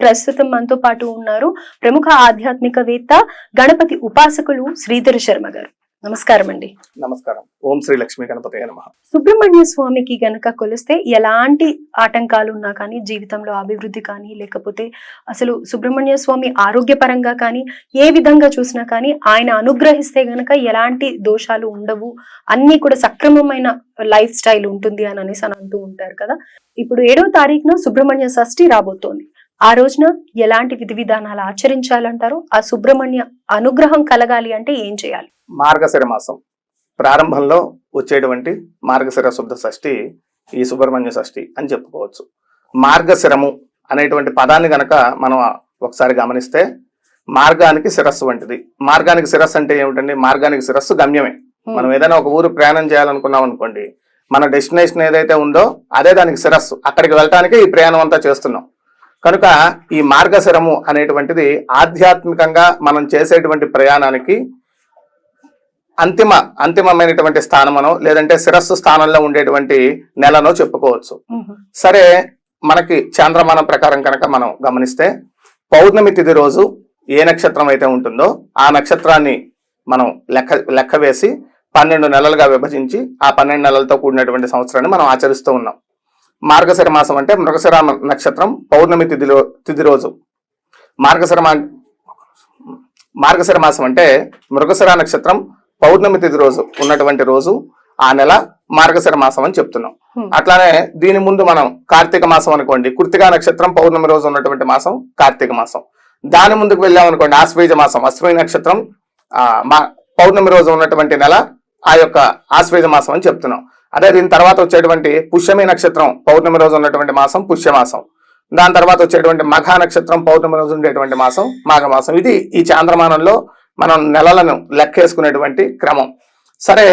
ప్రస్తుతం మనతో పాటు ఉన్నారు ప్రముఖ ఆధ్యాత్మికవేత్త గణపతి ఉపాసకులు శ్రీధర శర్మ గారు. నమస్కారం అండి. నమస్కారం. ఓం శ్రీ లక్ష్మీ గణపతి నమ. సుబ్రహ్మణ్య స్వామికి గనక కొలిస్తే ఎలాంటి ఆటంకాలు ఉన్నా కానీ జీవితంలో అభివృద్ధి కానీ లేకపోతే అసలు సుబ్రహ్మణ్య స్వామి ఆరోగ్యపరంగా కానీ ఏ విధంగా చూసినా కానీ ఆయన అనుగ్రహిస్తే గనక ఎలాంటి దోషాలు ఉండవు. అన్ని కూడా సక్రమమైన లైఫ్ స్టైల్ ఉంటుంది అని అనేసి అని అంటూ ఉంటారు కదా. ఇప్పుడు ఏడవ తారీఖున సుబ్రహ్మణ్య షష్ఠి రాబోతోంది. ఆ రోజున ఎలాంటి విధి విధానాలు ఆచరించాలంటారు? ఆ సుబ్రహ్మణ్య అనుగ్రహం కలగాలి అంటే ఏం చేయాలి? మార్గశిర మాసం. ప్రారంభంలో వచ్చేటువంటి మార్గశిర శుద్ధ షష్ఠి ఈ సుబ్రహ్మణ్య షష్ఠి అని చెప్పుకోవచ్చు. మార్గశిరము అనేటువంటి పదాన్ని గనక మనం ఒకసారి గమనిస్తే మార్గానికి శిరస్సు వంటిది. మార్గానికి శిరస్సు అంటే ఏమిటండి? మార్గానికి శిరస్సు గమ్యమే. మనం ఏదైనా ఒక ఊరు ప్రయాణం చేయాలనుకున్నాం అనుకోండి మన డెస్టినేషన్ ఏదైతే ఉందో అదే దానికి శిరస్సు. అక్కడికి వెళ్ళటానికి ఈ ప్రయాణం అంతా చేస్తున్నాం. కనుక ఈ మార్గశిరము అనేటువంటిది ఆధ్యాత్మికంగా మనం చేసేటువంటి ప్రయాణానికి అంతిమ అంతిమమైనటువంటి స్థానమనో లేదంటే శిరస్సు స్థానంలో ఉండేటువంటి నెలనో చెప్పుకోవచ్చు. సరే మనకి చాంద్రమానం ప్రకారం కనుక మనం గమనిస్తే పౌర్ణమి తిథి రోజు ఏ నక్షత్రం అయితే ఉంటుందో ఆ నక్షత్రాన్ని మనం లెక్క లెక్క వేసి పన్నెండు నెలలుగా విభజించి ఆ పన్నెండు నెలలతో కూడినటువంటి సంవత్సరాన్ని మనం ఆచరిస్తూ ఉన్నాం. మార్గశిర మాసం అంటే మృగశిర నక్షత్రం పౌర్ణమి తిథిలో తిథి రోజు. మార్గశిర మార్గశిర మాసం అంటే మృగశిర నక్షత్రం పౌర్ణమి తిథి రోజు ఉన్నటువంటి రోజు ఆ నెల మార్గశిర మాసం అని చెప్తున్నాం. అట్లానే దీని ముందు మనం కార్తీక మాసం అనుకోండి. కృతికా నక్షత్రం పౌర్ణమి రోజు ఉన్నటువంటి మాసం కార్తీక మాసం. దాని ముందుకు వెళ్ళాం అనుకోండి ఆశ్వేజ మాసం అశ్వీ నక్షత్రం ఆ మా పౌర్ణమి రోజు ఉన్నటువంటి నెల ఆ యొక్క ఆశ్వేజ మాసం అని చెప్తున్నాం. అదే దీని తర్వాత వచ్చేటువంటి పుష్యమి నక్షత్రం పౌర్ణమి రోజు ఉన్నటువంటి మాసం పుష్యమాసం. దాని తర్వాత వచ్చేటువంటి మఘ నక్షత్రం పౌర్ణమి రోజు ఉండేటువంటి మాసం మాఘమాసం. ఇది ఈ చాంద్రమానంలో మనం నెలలను లెక్కేసుకునేటువంటి క్రమం. సరే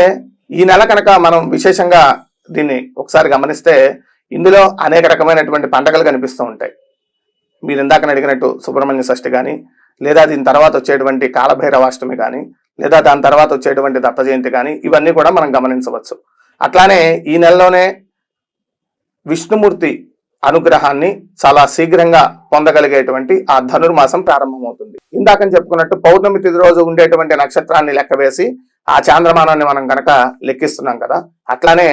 ఈ నెల కనుక మనం విశేషంగా దీన్ని ఒకసారి గమనిస్తే ఇందులో అనేక రకమైనటువంటి పండగలు కనిపిస్తూ ఉంటాయి. మీరు ఇందాక అడిగినట్టు సుబ్రహ్మణ్య షష్ఠి కానీ లేదా దీని తర్వాత వచ్చేటువంటి కాలభైరవాష్టమి కానీ లేదా దాని తర్వాత వచ్చేటువంటి దత్త జయంతి కానీ ఇవన్నీ కూడా మనం గమనించవచ్చు. అట్లానే ఈ నెలలోనే విష్ణుమూర్తి అనుగ్రహాన్ని చాలా శీఘ్రంగా పొందగలిగేటువంటి ఆ ధనుర్మాసం ప్రారంభమవుతుంది. ఇందాక చెప్పుకున్నట్టు పౌర్ణమి తిది రోజు ఉండేటువంటి నక్షత్రాన్ని లెక్కవేసి ఆ చాంద్రమానాన్ని మనం గనక లెక్కిస్తున్నాం కదా అట్లానే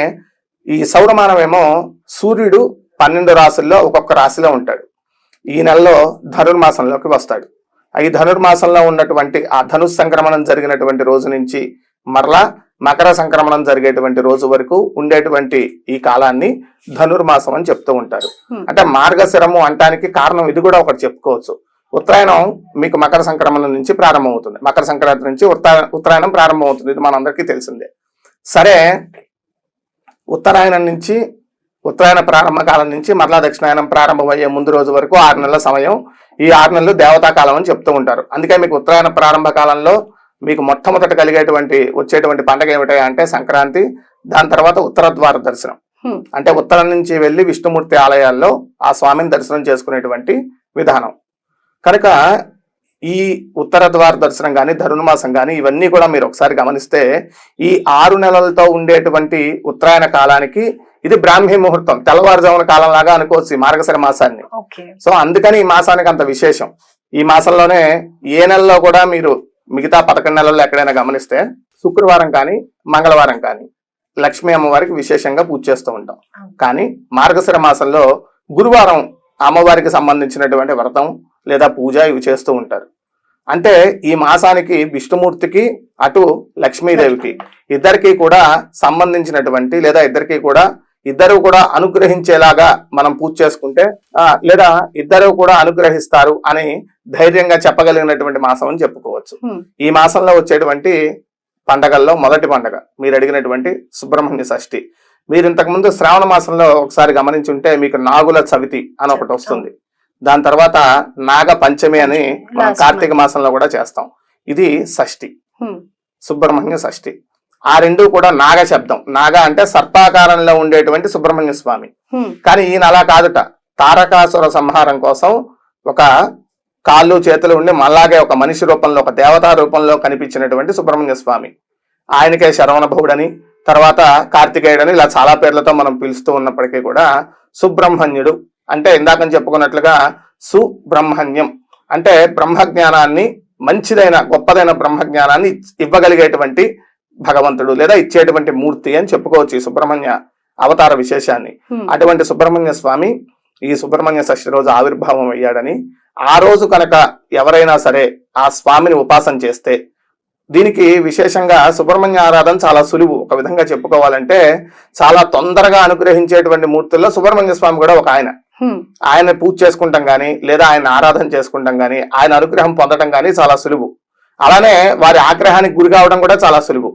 ఈ సౌరమానం ఏమో సూర్యుడు పన్నెండు రాశుల్లో ఒక్కొక్క రాశిలో ఉంటాడు. ఈ నెలలో ధనుర్మాసంలోకి వస్తాడు. ఈ ధనుర్మాసంలో ఉన్నటువంటి ఆ ధనుస్ సంక్రమణం జరిగినటువంటి రోజు నుంచి మరలా మకర సంక్రమణం జరిగేటువంటి రోజు వరకు ఉండేటువంటి ఈ కాలాన్ని ధనుర్మాసం అని చెప్తూ ఉంటారు. అంటే మార్గశిరము అంటానికి కారణం ఇది కూడా ఒకటి చెప్పుకోవచ్చు. ఉత్తరాయణం మీకు మకర సంక్రమణం నుంచి ప్రారంభమవుతుంది. మకర సంక్రాంతి నుంచి ఉత్తరా ఉత్తరాయణం ప్రారంభమవుతుంది. ఇది మనందరికీ తెలిసిందే. సరే ఉత్తరాయణం నుంచి ఉత్తరాయణ ప్రారంభ కాలం నుంచి మరలా దక్షిణాయనం ప్రారంభమయ్యే ముందు రోజు వరకు ఆరు నెలల సమయం ఈ ఆరు నెలలు దేవతా కాలం అని చెప్తూ ఉంటారు. అందుకే మీకు ఉత్తరాయణ ప్రారంభ కాలంలో మీకు మొట్టమొదట కలిగేటువంటి వచ్చేటువంటి పండగ ఏమిటి అంటే సంక్రాంతి దాని తర్వాత ఉత్తర ద్వార దర్శనం. అంటే ఉత్తరం నుంచి వెళ్ళి విష్ణుమూర్తి ఆలయాల్లో ఆ స్వామిని దర్శనం చేసుకునేటువంటి విధానం. కనుక ఈ ఉత్తర ద్వార దర్శనం కానీ ధనుర్మాసం కానీ ఇవన్నీ కూడా మీరు ఒకసారి గమనిస్తే ఈ ఆరు నెలలతో ఉండేటువంటి ఉత్తరాయణ కాలానికి ఇది బ్రాహ్మీ ముహూర్తం. తెల్లవారుజామున కాలం లాగా అనుకోవచ్చు ఈ మార్గశిర మాసాన్ని. సో అందుకని ఈ మాసానికి అంత విశేషం. ఈ మాసంలోనే ఏ నెలలో కూడా మీరు మిగతా పదకొండు నెలల్లో ఎక్కడైనా గమనిస్తే శుక్రవారం కానీ మంగళవారం కానీ లక్ష్మీ అమ్మవారికి విశేషంగా పూజ చేస్తూ ఉంటాం. కానీ మార్గశిర మాసంలో గురువారం అమ్మవారికి సంబంధించినటువంటి వ్రతం లేదా పూజ ఇవి చేస్తూ ఉంటారు. అంటే ఈ మాసానికి విష్ణుమూర్తికి అటు లక్ష్మీదేవికి ఇద్దరికి కూడా సంబంధించినటువంటి లేదా ఇద్దరికి కూడా ఇద్దరు కూడా అనుగ్రహించేలాగా మనం పూజ చేసుకుంటే లేదా ఇద్దరు కూడా అనుగ్రహిస్తారు అని ధైర్యంగా చెప్పగలిగినటువంటి మాసం అని చెప్పుకోవచ్చు. ఈ మాసంలో వచ్చేటువంటి పండగల్లో మొదటి పండగ మీరు అడిగినటువంటి సుబ్రహ్మణ్య షష్ఠి. మీరు ఇంతకుముందు శ్రావణ మాసంలో ఒకసారి గమనించుంటే మీకు నాగుల చవితి అని ఒకటి వస్తుంది. దాని తర్వాత నాగ పంచమి అని మనం కార్తీక మాసంలో కూడా చేస్తాం. ఇది షష్ఠి. సుబ్రహ్మణ్య షష్ఠి. ఆ రెండు కూడా నాగ శబ్దం. నాగ అంటే సర్పాకారంలో ఉండేటువంటి సుబ్రహ్మణ్య స్వామి. కానీ ఈయన అలా కాదుట. తారకాసుర సంహారం కోసం ఒక కాళ్ళు చేతులు ఉండి మళ్ళాగే ఒక మనిషి రూపంలో ఒక దేవతా రూపంలో కనిపించినటువంటి సుబ్రహ్మణ్య స్వామి. ఆయనకే శరవణభవుడని తర్వాత కార్తికేయుడని ఇలా చాలా పేర్లతో మనం పిలుస్తూ ఉన్నప్పటికీ కూడా సుబ్రహ్మణ్యుడు అంటే ఇందాక చెప్పుకున్నట్లుగా సుబ్రహ్మణ్యం. అంటే బ్రహ్మజ్ఞానాన్ని మంచిదైన గొప్పదైన బ్రహ్మజ్ఞానాన్ని ఇవ్వగలిగేటువంటి భగవంతుడు లేదా ఇచ్చేటువంటి మూర్తి అని చెప్పుకోవచ్చు ఈ సుబ్రహ్మణ్య అవతార విశేషాన్ని. అటువంటి సుబ్రహ్మణ్య స్వామి ఈ సుబ్రహ్మణ్య షష్ఠి రోజు ఆవిర్భావం అయ్యాడని ఆ రోజు కనుక ఎవరైనా సరే ఆ స్వామిని ఉపాసన చేస్తే దీనికి విశేషంగా సుబ్రహ్మణ్య ఆరాధన చాలా సులువు ఒక విధంగా చెప్పుకోవాలంటే చాలా తొందరగా అనుగ్రహించేటువంటి మూర్తుల్లో సుబ్రహ్మణ్య స్వామి కూడా ఒక ఆయన. ఆయన పూజ చేసుకుంటాం గాని లేదా ఆయన ఆరాధన చేసుకుంటాం గాని ఆయన అనుగ్రహం పొందడం గాని చాలా సులువు అలానే వారి ఆగ్రహానికి గురి కావడం కూడా చాలా సులువు.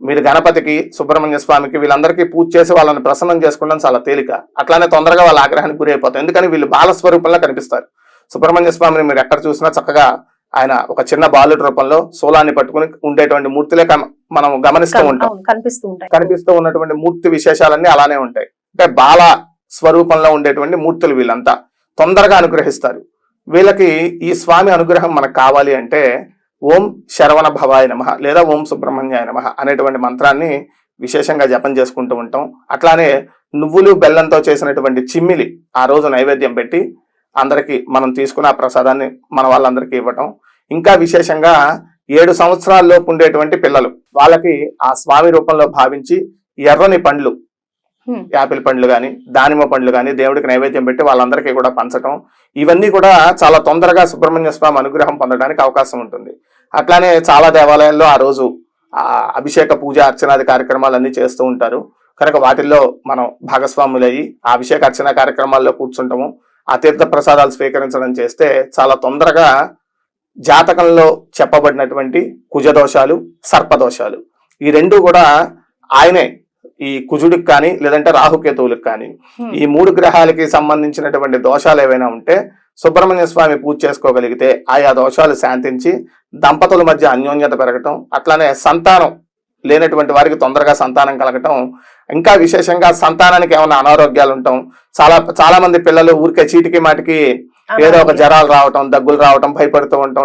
మీరు గణపతికి సుబ్రహ్మణ్య స్వామికి వీళ్ళందరికీ పూజ చేసి వాళ్ళని ప్రసన్నం చేసుకోవడం చాలా తేలిక. అట్లానే తొందరగా వాళ్ళ ఆగ్రహానికి గురి అయిపోతారు. ఎందుకని వీళ్ళు బాల స్వరూపంలో కనిపిస్తారు. సుబ్రహ్మణ్య స్వామిని మీరు ఎక్కడ చూసినా చక్కగా ఆయన ఒక చిన్న బాలుడి రూపంలో సోలాన్ని పట్టుకుని ఉండేటువంటి మూర్తిలే మనం గమనిస్తూ ఉంటాం. కనిపిస్తూ ఉంటాయి. కనిపిస్తూ ఉన్నటువంటి మూర్తి విశేషాలన్నీ అలానే ఉంటాయి. అంటే బాల స్వరూపంలో ఉండేటువంటి మూర్తులు వీళ్ళంతా తొందరగా అనుగ్రహిస్తారు. వీళ్ళకి ఈ స్వామి అనుగ్రహం మనకు కావాలి అంటే ఓం శరవణ భవాయ నమ లేదా ఓం సుబ్రహ్మణ్యాయ నమ అనేటువంటి మంత్రాన్ని విశేషంగా జపం చేసుకుంటూ ఉంటాం. అట్లానే నువ్వులు బెల్లంతో చేసినటువంటి చిమ్మిలి ఆ రోజు నైవేద్యం పెట్టి అందరికి మనం తీసుకున్న ఆ ప్రసాదాన్ని మన వాళ్ళందరికీ ఇవ్వటం. ఇంకా విశేషంగా ఏడు సంవత్సరాల్లోపు ఉండేటువంటి పిల్లలు వాళ్ళకి ఆ స్వామి రూపంలో భావించి ఎర్రని పండ్లు యాపిల్ పండ్లు కానీ దానిమ్మ పండ్లు కానీ దేవుడికి నైవేద్యం పెట్టి వాళ్ళందరికీ కూడా పంచటం. ఇవన్నీ కూడా చాలా తొందరగా సుబ్రహ్మణ్య స్వామి అనుగ్రహం పొందడానికి అవకాశం ఉంటుంది. అట్లానే చాలా దేవాలయాల్లో ఆ రోజు అభిషేక పూజ అర్చనాది కార్యక్రమాలన్నీ చేస్తూ ఉంటారు. కనుక వాటిల్లో మనం భాగస్వాములయ్యి ఆ అభిషేక అర్చన కార్యక్రమాల్లో కూర్చుంటాము. ఆ తీర్థ ప్రసాదాలు స్వీకరించడం చేస్తే చాలా తొందరగా జాతకంలో చెప్పబడినటువంటి కుజదోషాలు సర్పదోషాలు. ఈ రెండు కూడా ఆయనే ఈ కుజుడికి కానీ లేదంటే రాహుకేతువులకు కానీ. ఈ మూడు గ్రహాలకి సంబంధించినటువంటి దోషాలు ఏవైనా ఉంటే సుబ్రహ్మణ్య స్వామి పూజ చేసుకోగలిగితే ఆయా దోషాలు శాంతించి దంపతుల మధ్య అన్యోన్యత పెరగటం అట్లానే సంతానం లేనటువంటి వారికి తొందరగా సంతానం కలగటం ఇంకా విశేషంగా సంతానానికి ఏమైనా అనారోగ్యాలు ఉండటం చాలా చాలా మంది పిల్లలు ఊరికే చీటికి మాటికి ఏదో ఒక జరాలు రావటం దగ్గులు రావటం భయపడుతూ ఉండటం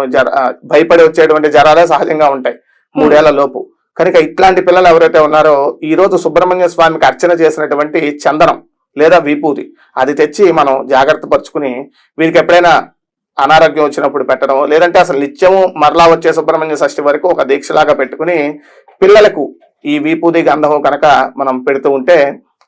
భయపడి వచ్చేటువంటి జరాలే సహజంగా ఉంటాయి. మూడేళ్ళ లోపు. కనుక ఇట్లాంటి పిల్లలు ఎవరైతే ఉన్నారో ఈరోజు సుబ్రహ్మణ్య స్వామికి అర్చన చేసినటువంటి చందనం లేదా విభూతి అది తెచ్చి మనం జాగ్రత్త పరుచుకుని వీరికి ఎప్పుడైనా అనారోగ్యం వచ్చినప్పుడు పెట్టడం లేదంటే అసలు నిత్యము మరలా వచ్చే సుబ్రహ్మణ్య షష్ఠి వరకు ఒక దీక్షలాగా పెట్టుకుని పిల్లలకు ఈ విభూతి గంధము కనుక మనం పెడుతూ ఉంటే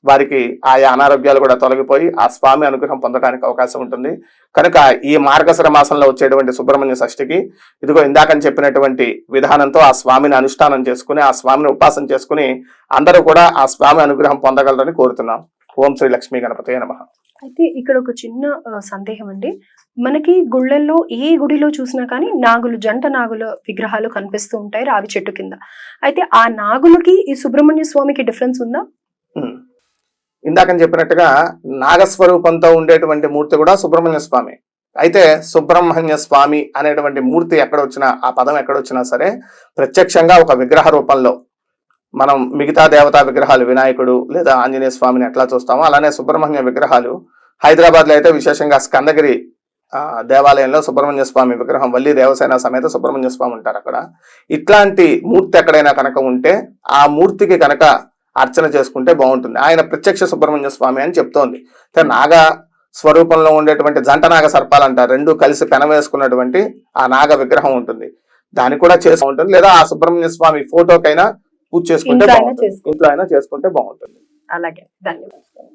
వారికి ఆయా అనారోగ్యాలు కూడా తొలగిపోయి ఆ స్వామి అనుగ్రహం పొందడానికి అవకాశం ఉంటుంది. కనుక ఈ మార్గశిర మాసంలో వచ్చేటువంటి సుబ్రహ్మణ్య షష్ఠికి ఇదిగో ఇందాకని చెప్పినటువంటి విధానంతో ఆ స్వామిని అనుష్ఠానం చేసుకుని ఆ స్వామిని ఉపాసన చేసుకుని అందరూ కూడా ఆ స్వామి అనుగ్రహం పొందగలరని కోరుతున్నాం. ఓం శ్రీ లక్ష్మీ గణపతి నమ. అయితే ఇక్కడ ఒక చిన్న సందేహం అండి. మనకి గుళ్ళల్లో ఏ గుడిలో చూసినా కానీ నాగులు జంట నాగుల విగ్రహాలు కనిపిస్తూ ఉంటాయి రావి చెట్టు కింద. అయితే ఆ నాగులకి ఈ సుబ్రహ్మణ్య స్వామికి డిఫరెన్స్ ఉందా? ఇందాకని చెప్పినట్టుగా నాగస్వరూపంతో ఉండేటువంటి మూర్తి కూడా సుబ్రహ్మణ్య స్వామి. అయితే సుబ్రహ్మణ్య స్వామి అనేటువంటి మూర్తి ఎక్కడ వచ్చినా ఆ పదం ఎక్కడ వచ్చినా సరే ప్రత్యక్షంగా ఒక విగ్రహ రూపంలో మనం మిగతా దేవతా విగ్రహాలు వినాయకుడు లేదా ఆంజనేయ స్వామిని ఎట్లా చూస్తామో అలానే సుబ్రహ్మణ్య విగ్రహాలు. హైదరాబాద్లో అయితే విశేషంగా స్కందగిరి దేవాలయంలో సుబ్రహ్మణ్య స్వామి విగ్రహం వల్లి దేవసేన సమేత సుబ్రహ్మణ్య స్వామి ఉంటారు అక్కడ. ఇట్లాంటి మూర్తి ఎక్కడైనా కనుక ఉంటే ఆ మూర్తికి కనుక అర్చన చేసుకుంటే బాగుంటుంది. ఆయన ప్రత్యక్ష సుబ్రహ్మణ్య స్వామి అని చెప్తోంది. నాగ స్వరూపంలో ఉండేటువంటి జంట నాగ సర్పాలు అంటారు రెండు కలిసి పెనవేసుకున్నటువంటి ఆ నాగ విగ్రహం ఉంటుంది. దాన్ని కూడా చేస్తూ ఉంటుంది లేదా ఆ సుబ్రహ్మణ్య స్వామి ఫోటోకైనా పూజ చేసుకుంటే బాగుంటుంది. ఇంట్లో అయినా చేసుకుంటే బాగుంటుంది. అలాగే. ధన్యవాదాలు.